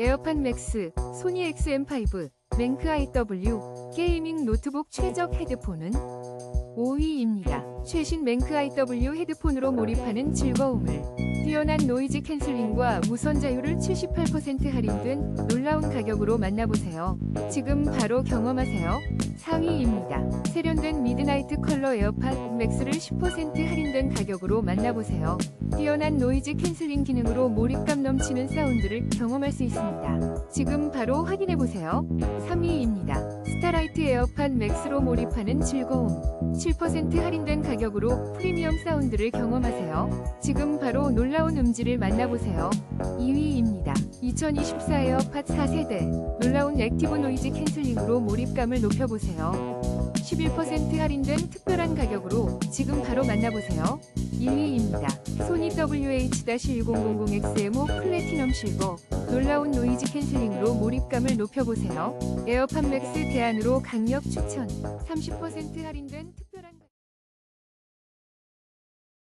에어팟 맥스, 소니 XM5, 랭크 IW, 게이밍 노트북 최적 헤드폰은 5위입니다. 최신 맹크 IW 헤드폰으로 몰입하는 즐거움을 뛰어난 노이즈 캔슬링과 무선 자유를 78% 할인된 놀라운 가격으로 만나보세요. 지금 바로 경험하세요. 4위입니다. 세련된 미드나이트 컬러 에어팟 맥스를 10% 할인된 가격으로 만나보세요. 뛰어난 노이즈 캔슬링 기능으로 몰입감 넘치는 사운드를 경험할 수 있습니다. 지금 바로 확인해보세요. 3위입니다. 스타라이트 에어팟 맥스로 몰입하는 즐거움. 7% 할인된 가격으로 프리미엄 사운드를 경험하세요. 지금 바로 놀라운 음질을 만나보세요. 2위입니다. 2024 에어팟 4세대. 놀라운 액티브 노이즈 캔슬링으로 몰입감을 높여보세요. 11% 할인된 특별한 가격으로 지금 바로 만나보세요. 1위입니다. 소니 WH-1000XM5 플래티넘 실버. 놀라운 노이즈 캔슬링으로 몰입감을 높여보세요. 에어팟 맥스 대안으로 강력 추천. 30% 할인된 특